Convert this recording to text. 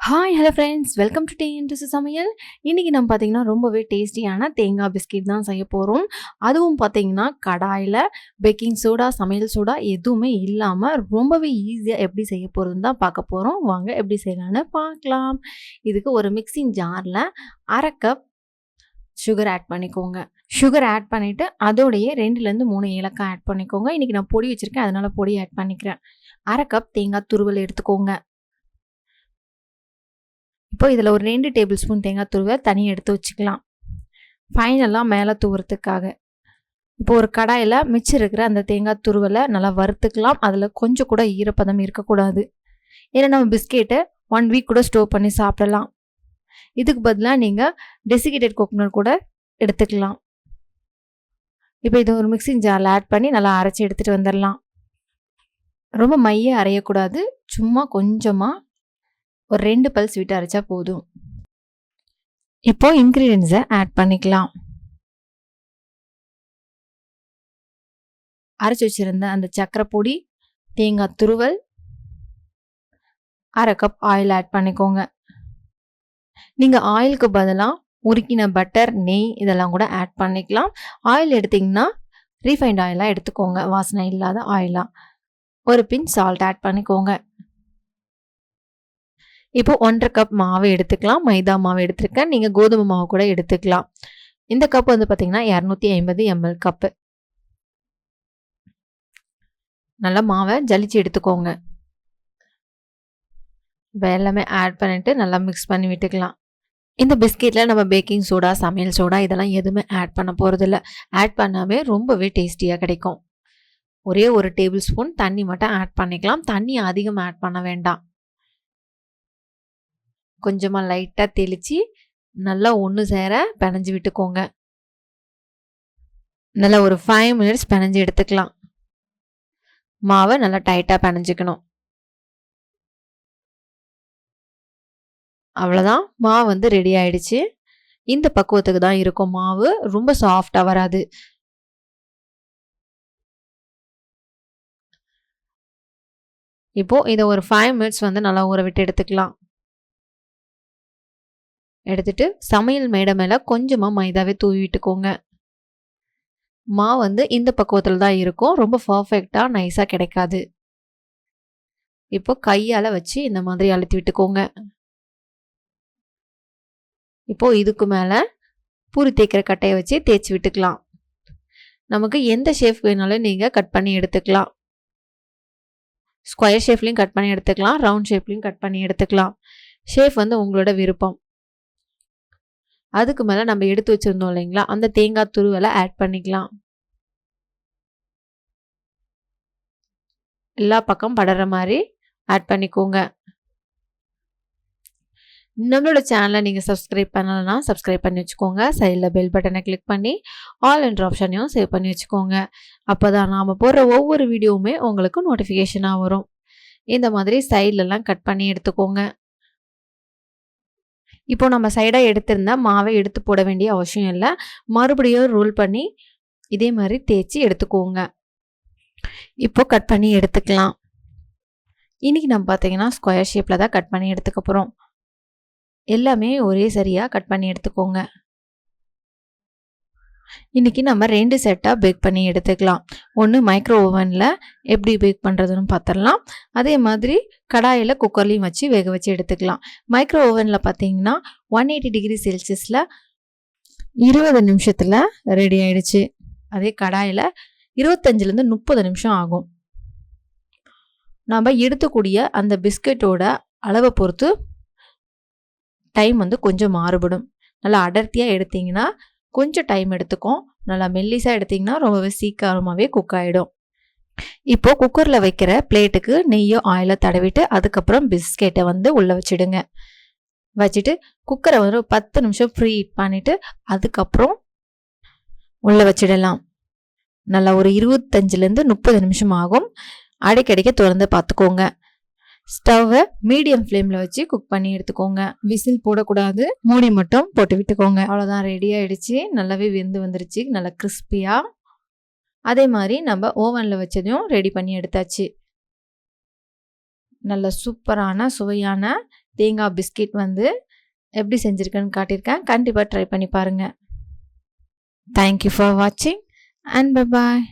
Hi hello friends welcome to day interest சமையல். இன்றைக்கி நம்ம பார்த்தீங்கன்னா ரொம்பவே டேஸ்டியான தேங்காய் பிஸ்கெட் தான் செய்ய போகிறோம் அதுவும் பார்த்தீங்கன்னா கடாயில் பேக்கிங் சோடா சமையல் சோடா எதுவுமே இல்லாமல் ரொம்பவே ஈஸியாக எப்படி செய்ய போகிறதுன்னு தான் பார்க்க போகிறோம் வாங்க எப்படி செய்யலான்னு பார்க்கலாம். இதுக்கு ஒரு மிக்சிங் ஜாரில் அரை கப் சுகர் ஆட் பண்ணிக்கோங்க. சுகர் ஆட் பண்ணிவிட்டு அதோடைய ரெண்டுலேருந்து மூணு ஏலக்காய் ஆட் பண்ணிக்கோங்க. இன்றைக்கி நான் பொடி வச்சுருக்கேன் அதனால் பொடி ஆட் பண்ணிக்கிறேன். அரை கப் தேங்காய் துருவல் எடுத்துக்கோங்க. இப்போ இதில் ஒரு ரெண்டு டேபிள் ஸ்பூன் தேங்காய் துருவை தனியாக எடுத்து வச்சுக்கலாம். ஃபைனலாக மேலே தூவுறதுக்காக. இப்போ ஒரு கடாயில் மிச்சம் இருக்கிற அந்த தேங்காய் துருவலை நல்லா வறுத்துக்கலாம். அதில் கொஞ்சம் கூட ஈரப்பதம் இருக்கக்கூடாது. ஏன்னா நம்ம பிஸ்கெட்டை ஒன் வீக் கூட ஸ்டோர் பண்ணி சாப்பிடலாம். இதுக்கு பதிலாக நீங்கள் டெசிகேட்டட் கோகோனட் கூட எடுத்துக்கலாம். இப்போ இது ஒரு மிக்சிங் ஜாரில் ஆட் பண்ணி நல்லா அரைச்சி எடுத்துகிட்டு வந்துடலாம். ரொம்ப மைய அரையக்கூடாது. சும்மா கொஞ்சமாக ஒரு ரெண்டு பல் ஸ்வீட் அரைச்சா போதும். இப்போ இன்க்ரீடியன்ஸை ஆட் பண்ணிக்கலாம். அரைச்சி வச்சிருந்த அந்த சக்கரை பொடி தேங்காய் துருவல் அரை கப் ஆயில் ஆட் பண்ணிக்கோங்க. நீங்கள் ஆயிலுக்கு பதிலாக உருக்கின பட்டர் நெய் இதெல்லாம் கூட ஆட் பண்ணிக்கலாம். ஆயில் எடுத்திங்கன்னா ரீஃபைண்ட் ஆயிலாக எடுத்துக்கோங்க. வாசனை இல்லாத ஆயிலாக ஒரு பின் சால்ட் ஆட் பண்ணிக்கோங்க. இப்போ ஒன்றரை கப் மாவு எடுத்துக்கலாம். மைதா மாவு எடுத்துருக்கேன். நீங்கள் கோதுமை மாவு கூட எடுத்துக்கலாம். இந்த கப் வந்து பார்த்தீங்கன்னா இரநூத்தி ஐம்பது எம்எல் கப்பு நல்லா மாவை ஜலிச்சு எடுத்துக்கோங்க. இப்போ எல்லாமே ஆட் பண்ணிவிட்டு நல்லா மிக்ஸ் பண்ணி விட்டுக்கலாம். இந்த பிஸ்கெட்டில் நம்ம பேக்கிங் சோடா சமையல் சோடா இதெல்லாம் எதுவுமே ஆட் பண்ண போகிறதில்ல ஆட் பண்ணாவே ரொம்பவே டேஸ்டியாக கிடைக்கும். ஒரே ஒரு டேபிள் ஸ்பூன் தண்ணி மட்டும் ஆட் பண்ணிக்கலாம். தண்ணி அதிகம் ஆட் பண்ண வேண்டாம். கொஞ்சமாக லைட்டாக தெளித்து நல்லா ஒன்று சேர பிணைஞ்சு விட்டுக்கோங்க. நல்லா ஒரு ஃபைவ் மினிட்ஸ் பிணைஞ்சு எடுத்துக்கலாம். மாவை நல்லா டைட்டாக பிணைஞ்சிக்கணும். அவ்வளோதான் மாவு வந்து ரெடி ஆயிடுச்சு. இந்த பக்குவத்துக்கு தான் இருக்கும் மாவு. ரொம்ப சாஃப்டாக வராது. இப்போ இதை ஒரு ஃபைவ் மினிட்ஸ் வந்து நல்லா ஊற விட்டு எடுத்துக்கலாம். எடுத்துட்டு சமையல் மேடை மேலே கொஞ்சமாக மைதாவே தூவி விட்டுக்கோங்க. மா வந்து இந்த பக்குவத்தில் தான் இருக்கும். ரொம்ப பர்ஃபெக்டாக நைஸாக கிடைக்காது. இப்போ கையால் வச்சு இந்த மாதிரி அழுத்தி விட்டுக்கோங்க. இப்போது இதுக்கு மேலே பூரி தேய்க்கிற கட்டையை வச்சு தேய்ச்சி விட்டுக்கலாம். நமக்கு எந்த ஷேஃப் வேணாலும் நீங்கள் கட் பண்ணி எடுத்துக்கலாம். ஸ்கொயர் ஷேப்லேயும் கட் பண்ணி எடுத்துக்கலாம். ரவுண்ட் ஷேப்லேயும் கட் பண்ணி எடுத்துக்கலாம். ஷேஃப் வந்து உங்களோட விருப்பம். அதுக்கு மேலே நம்ம எடுத்து வச்சுருந்தோம் இல்லைங்களா? அந்த தேங்காய் துருவலை ஆட் பண்ணிக்கலாம். எல்லா பக்கம் படுற மாதிரி ஆட் பண்ணிக்கோங்க. நம்மளோட சேனலை நீங்கள் சப்ஸ்கிரைப் பண்ணலன்னா சப்ஸ்கிரைப் பண்ணி வச்சுக்கோங்க. சைடில் பெல் பட்டனை கிளிக் பண்ணி ஆல் என்ற ஆப்ஷனையும் சேவ் பண்ணி வச்சுக்கோங்க. அப்போ தான் நாம் போடுற ஒவ்வொரு வீடியோவுமே உங்களுக்கு நோட்டிஃபிகேஷனாக வரும். இந்த மாதிரி சைட்லலாம் கட் பண்ணி எடுத்துக்கோங்க. இப்போ நம்ம சைடாக எடுத்திருந்தா மாவை எடுத்து போட வேண்டிய அவசியம் இல்லை. மறுபடியும் ரோல் பண்ணி இதே மாதிரி தேய்ச்சி எடுத்துக்கோங்க. இப்போ கட் பண்ணி எடுத்துக்கலாம். இன்றைக்கி நம்ம பார்த்தீங்கன்னா ஸ்கொயர் ஷேப்பில் தான் கட் பண்ணி எடுத்துக்க போகிறோம் எல்லாமே ஒரே சரியாக கட் பண்ணி எடுத்துக்கோங்க. இன்றைக்கி நம்ம ரெண்டு செட்டாக பேக் பண்ணி எடுத்துக்கலாம். ஒன்று மைக்ரோ ஓவனில் எப்படி பேக் பண்ணுறதுன்னு பார்த்துடலாம் அதே மாதிரி கடாயில் குக்கர்லேயும் வச்சு வேக வச்சு எடுத்துக்கலாம். மைக்ரோ ஓவனில் பார்த்தீங்கன்னா ஒன் எயிட்டி டிகிரி செல்சியஸில் இருபது நிமிஷத்தில் ரெடி ஆயிடுச்சு. அதே கடாயில் இருபத்தஞ்சிலேருந்து முப்பது நிமிஷம் ஆகும். நம்ம எடுத்துக்கூடிய அந்த பிஸ்கட்டோட அளவை பொறுத்து டைம் வந்து கொஞ்சம் மாறுபடும். நல்லா அடர்த்தியாக எடுத்திங்கன்னா கொஞ்சம் டைம் எடுத்துக்கும். நல்லா மெல்லிஸாக எடுத்திங்கன்னா ரொம்பவே சீக்கிரமாகவே குக் ஆகிடும் இப்போது குக்கரில் வைக்கிற பிளேட்டுக்கு நெய்யோ ஆயிலோ தடவிட்டு அதுக்கப்புறம் பிஸ்கெட்டை வந்து உள்ளே வச்சுடுங்க. வச்சுட்டு குக்கரை வந்து பத்து நிமிஷம் ஃப்ரீ ஹீட் பண்ணிவிட்டு அதுக்கப்புறம் உள்ளே வச்சிடலாம். நல்லா ஒரு இருபத்தஞ்சிலேருந்து முப்பது நிமிஷம் ஆகும். அடிக்கடிக்க திறந்து பார்த்துக்கோங்க. ஸ்டவ்வை மீடியம் ஃப்ளேமில் வச்சு குக் பண்ணி எடுத்துக்கோங்க. விசில் போடக்கூடாது. மூடி மட்டும் போட்டு விட்டுக்கோங்க. அவ்வளோதான் ரெடி ஆகிடுச்சு நல்லாவே வெந்து வந்துருச்சு. நல்லா கிறிஸ்பியாக அதே மாதிரி நம்ம ஓவனில் வச்சதையும் ரெடி பண்ணி எடுத்தாச்சு. நல்ல சூப்பரான சுவையான தேங்காய் பிஸ்கெட் வந்து எப்படி செஞ்சுருக்கேன்னு காட்டியிருக்கேன். கண்டிப்பாக ட்ரை பண்ணி பாருங்கள் தேங்க்யூ ஃபார் வாட்சிங் அண்ட் பபாய்